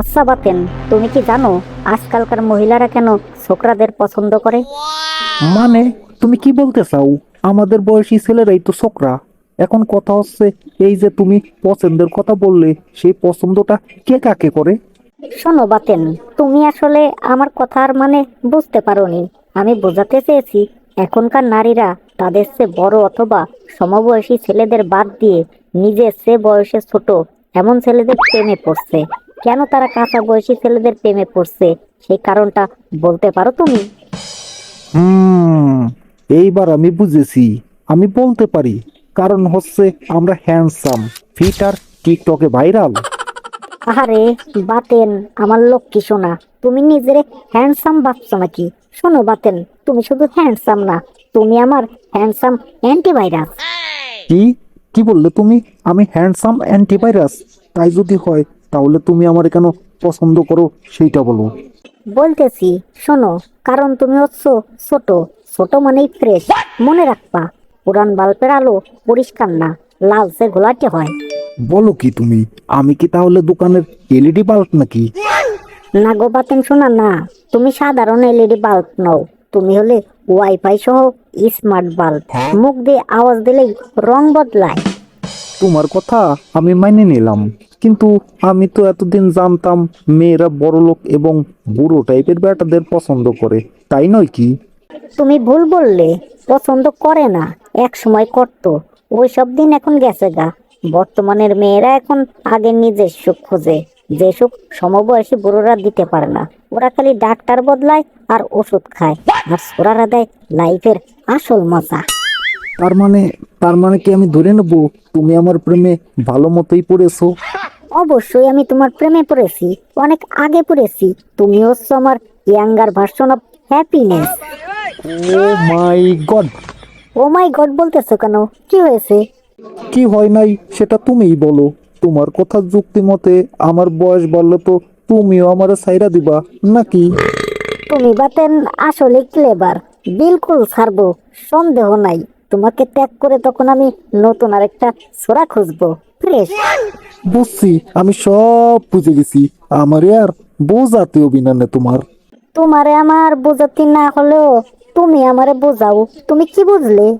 আচ্ছা বাতেন তুমি কি জানো আজকালকার মহিলারা কেন ছোকরাদের পছন্দ করে? মানে তুমি কি বলতে চাও? আমাদের বয়সী ছেলেরাই তো ছোকরা। এখন কথা হচ্ছে এই যে তুমি পছন্দের কথা বললে সেই পছন্দটা কে কাকে করে? শোনো বাতেন তুমি আসলে আমার কথার মানে বুঝতে পারোনি। আমি বোঝাতে চেয়েছি এখনকার নারীরা তাদের চেয়ে বড় অথবা সমবয়সী ছেলেদের বাদ দিয়ে নিজের সে বয়সে ছোট এমন ছেলেদের প্রেমে পড়ছে। কেন তারা কাঁচা বয়সী ছেলেদের প্রেমে পড়ছে? সেই কারণটা বলতে পারো তুমি। হুম এইবার আমি বুঝেছি। আমি বলতে পারি। কারণ হচ্ছে আমরা হ্যান্ডসাম ফিট আর টিকটকে ভাইরাল আহারে বাতেন আমার লক্ষ্মী শোনা তুমি নিজের হ্যান্ডসাম ভাবছ নাকি? শোনো বাতেন তুমি শুধু হ্যান্ডসাম না তুমি আমার হ্যান্ডসাম অ্যান্টিভাইরাস কি? কি বললে তুমি? আমি হ্যান্ডসাম অ্যান্টিভাইরাস তাই যদি হয় তাহলে তুমি আমার কেন পছন্দ করো সেইটা বলো। বলতেছি শোনো কারণ তুমি হচ্ছ ছোট। ছোট মানেই ফ্রেশ মনে রাখবা পুরান বাল্বের আলো পরিষ্কার না লালচে ঘোলাটে হয়। বলো কি তুমি আমি কি তাহলে দোকানের এলইডি বাল্ব নাকি? না গো বাতেন শোনা না তুমি সাধারণ এলইডি বাল্ব নও। তুমি হলে ওয়াইফাই সহ স্মার্ট বাল্ব। মুখ দিয়ে আওয়াজ দিলেই রং বদলায়। তোমার কথা আমি মাইনে নিলাম। কিন্তু আমি তো এতদিন জানতাম মেয়েরা বড় লোক এবং বুড়ো টাইপের বেটাদের পছন্দ করে তাই নয় কি? তুমি ভুল বললে পছন্দ করে না এক সময় করত ওই সব দিন এখন গেছে গা। বর্তমানের মেয়েরা এখন আগে নিজের সুখ খোঁজে যে সুখ সমবয়সী বুড়োরা দিতে পারে না। ওরা খালি ডাক্তার বদলায় আর ওষুধ খায় আর সোরারা দেয় লাইফের আসল মজা। তার মানে তার মানে কি আমি ধরে নেব? তুমি আমার প্রেমে ভালো মতোই পড়েছো? অবশ্যই আমি তোমার প্রেমে পড়েছি অনেক আগে পড়েছি। তুমি হচ্ছে আমার younger version of happiness oh my god. Oh my god বলতেছো কেন? কি হয়েছে? কি হয় নাই সেটা তুমিই বলো। তোমার কথা যুক্তি মতে আমার বয়স বাড়লে তো তুমিও আমার সাইরা দিবা নাকি? তুমি বাতেন আসলে ক্লেবার বিলকুল ছাড়বো সন্দেহ নাই। তোমাকে ত্যাগ করে তখন আমি নতুন আরেকটা সোরা খুঁজবো। ফ্রেশ বুঝছি আমি সব বুঝে গেছি। আমার আর বোঝাতে অভিনয় তোমার। তোমারে আমার বোঝাতে না হলেও তুমি আমারে বোঝাও। তুমি কি বুঝলে?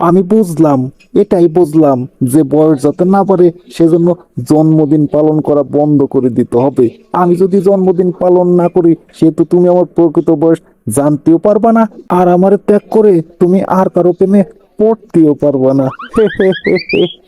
আমি বুঝলাম এটাই বুঝলাম যে বয়স যাতে না পারে সেজন্য জন্মদিন পালন করা বন্ধ করে দিতে হবে। আমি যদি জন্মদিন পালন না করি সেহেতু তুমি আমার প্রকৃত বয়স জানতেও পারবা না আর আমার ত্যাগ করে তুমি আর কারও প্রেমে পড়তেও পারবা না।